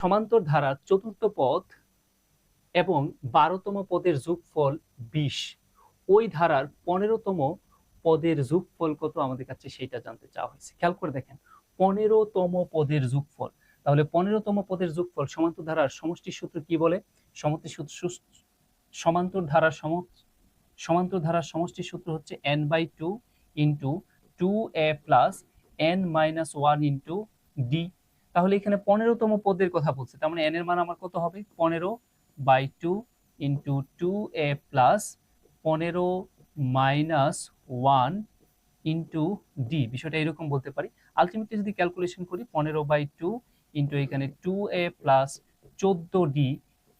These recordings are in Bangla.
সমান্তর ধারার চতুর্থ পদ এবং বারোতম পদের যোগফল বিশ। ওই ধারার পনেরোতম পদের যোগফল কত আমাদের কাছে সেটা জানতে চাওয়া হয়েছে। খেয়াল করে দেখেন, পনেরোতম পদের যোগফল। তাহলে পনেরোতম পদের যোগফল সমান্তর ধারার সমষ্টির সূত্র কি বলে? সমষ্টি সূত্র সমান্তর ধারার সম সমান্তর ধারার সমষ্টির সূত্র হচ্ছে N by two into two A plus N minus one into D তাহলে এখানে পনেরোতম পদের কথা বলছে। তার মানে এন এর মান আমার কত হবে? পনেরো by two into two A plus পনেরো মাইনাস ওয়ান ইন্টু ডি। বিষয়টা এরকম বলতে পারি। আলটিমেটলি যদি ক্যালকুলেশন করি, পনেরো বাই টু ইন্টু এখানে টু এ প্লাস চোদ্দ ডি,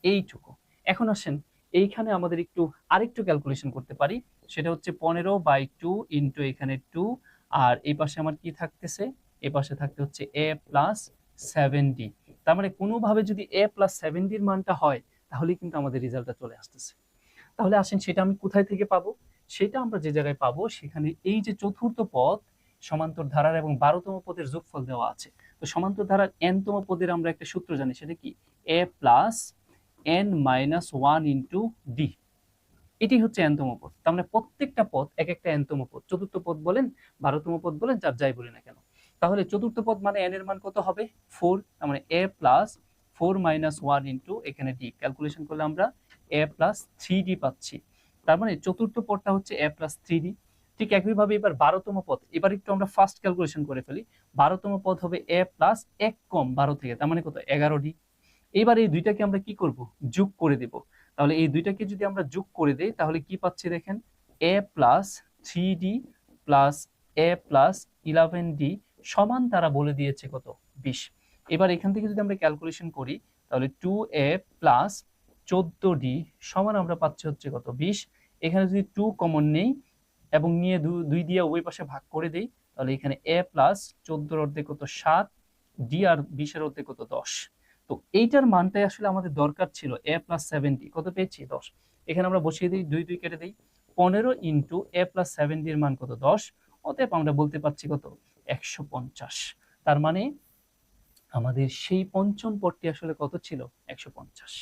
এইটুকু। এখন আসেন, এইখানে আমাদের একটু আরেকটু ক্যালকুলেশন করতে পারি। সেটা হচ্ছে পনেরো বাই টু ইন্টু এখানে টু, আর এই পাশে আমার কি থাকতেছে? এই পাশে থাকতে হচ্ছে এ প্লাস সেভেন ডি তার মানে কোনোভাবে যদি এ প্লাস সেভেন ডির মানটা হয় তাহলে কিন্তু আমাদের রেজাল্টটা চলে আসতেছে। তাহলে আসেন, সেটা আমি কোথায় থেকে পাবো? সেটা আমরা যে জায়গায় পাবো, সেখানে এই যে চতুর্থ সমান্তর ধারার এবং বারোতম পদের যোগফল দেওয়া আছে। তো সমান্তর ধারার এনতম পদের আমরা একটা সূত্র জানি, সেটা কি? A plus N minus one into D এটি হচ্ছে এনতম পদ। তার মানে প্রত্যেকটা পদ এক একটা এনতম পদ। চতুর্থ পদ বলেন, বারোতম পদ বলেন, যার যাই বলি না কেন। তাহলে চতুর্থ পদ মানে এন এর মান কত হবে? ফোর মানে A plus four minus one into এখানে ডি ক্যালকুলেশন করলে আমরা এ প্লাস থ্রি ডি পাচ্ছি। তার মানে চতুর্থ পদটা হচ্ছে এ প্লাস থ্রি ডি ঠিক একইভাবে এবার বারোতম পদ, এবার একটু আমরা ফার্স্ট ক্যালকুলেশন করে ফেলি। বারোতম পদ হবে এ প্লাস এক কম বারো থেকে, তার মানে কত? এগারো ডি এবার এই দুইটাকে আমরা কি করব? যোগ করে দেব। তাহলে এই দুইটাকে যদি আমরা যোগ করে দেই, তাহলে কি পাচ্ছি দেখেন? A plus three D plus A plus eleven D সমান তারা বলে দিয়েছে কত? বিশ। এবার এখান থেকে যদি আমরা ক্যালকুলেশন করি, তাহলে টু এ প্লাস চোদ্দ ডি সমান আমরা পাচ্ছি হচ্ছে কত? বিশ। এখানে যদি টু কমন নেই এবং নিয়ে দুই দিয়ে ওই পাশে ভাগ করে দেই, তাহলে এখানে এ প্লাস চোদ্দোর অর্ধে কত? সাত। ডি আর বিশের অর্ধে কত? দশ। তো এইটার মানটাই আসলে আমাদের দরকার ছিল এ প্লাস সেভেন্টি কত পেয়েছি? দশ। এখানে আমরা বসিয়ে দিই, দুই দুই কেটে দিই। পনেরো ইন্টু এ প্লাস সেভেন্টির মান কত? দশ। অতএব আমরা বলতে পারছি কত? একশো পঞ্চাশ। তার মানে আমাদের সেই পঞ্চম পদটি আসলে কত ছিল? একশো পঞ্চাশ।